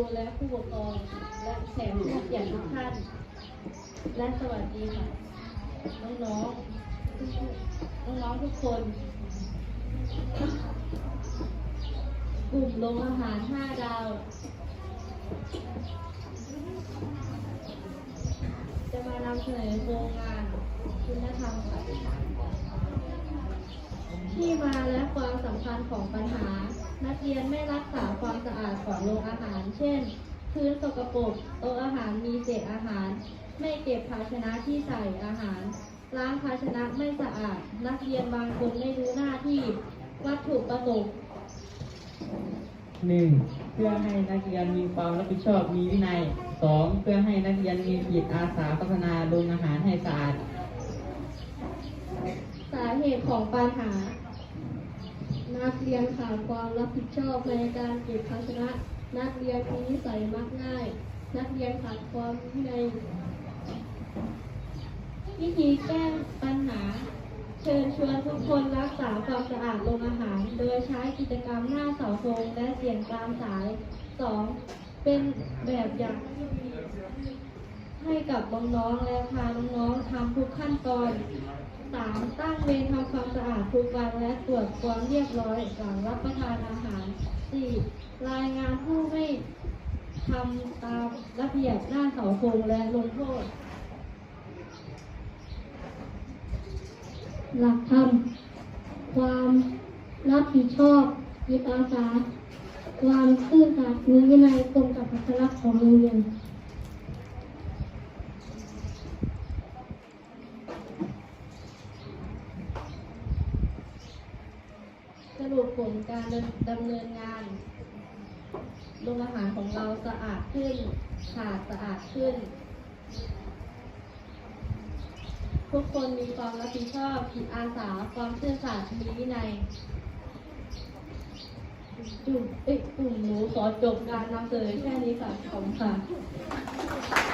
กียรติทุกท่าน และสวัสดีค่ะ น้องๆ น้องๆทุกคน กลุ่มโรงอาหาร 5 ดาว จะมานำเสนอโครงงานคุณธรรมค่ะที่มาและความสำคัญของปัญหา นักเรียนไม่รักษาความสะอาดของโรงอาหาร เช่น พื้นสกปรกโต๊ะอาหารมีเศษอาหาร ไม่เก็บภาชนะที่ใส่อาหารล้างภาชนะไม่สะอาด นักเรียนบางคนไม่รู้หน้าที่วัตถุประสงค์หนึ่งเพื่อให้นักเรียนมีความรับผิดชอบมีวินัยสองเพื่อให้นักเรียนมีจิตอาสาพัฒนาโรงอาหารให้สะอาด สาเหตุของปัญหา นักเรียนขาดความรับผิดชอบในการเก็บภาชนะ นักเรียนมีนิสัยมักง่าย นักเรียนขาดความวินัยวิธีแก้ปัญหา เชิญชวนทุกคนรักษาความสะอาดโรงอาหาร โดยใช้กิจกรรมหน้าเสาธงและเสียงตามสาย 2. เป็นแบบอย่าง ให้กับน้องๆและพาน้องๆทำทุกขั้นตอน 3. ตั้งเวรทำความสะอาดทุกวันและตรวจความเรียบร้อยหลังรับประทานอาหาร 4. รายงานผู้ไม่ทำตามระเบียบหน้าเสาธงและลงโทษ หลักธรรมความรับผิดชอบจิตอาสา ความซื่อสัตย์มีวินัยตรงกับอัตลักษณ์ของโรงเรียน สรุปผลการดำเนินงานโรงอาหารของเราสะอาดขึ้นขาดสะอาดขึ้น ทุกคนมีความรับผิดชอบจิตอาสาความซื่อสัตย์มีวินัยจุ่มเอ้ยกลุ่มหนูขอจบการนำเสนอแค่นี้ค่ะขอบคุณค่ะ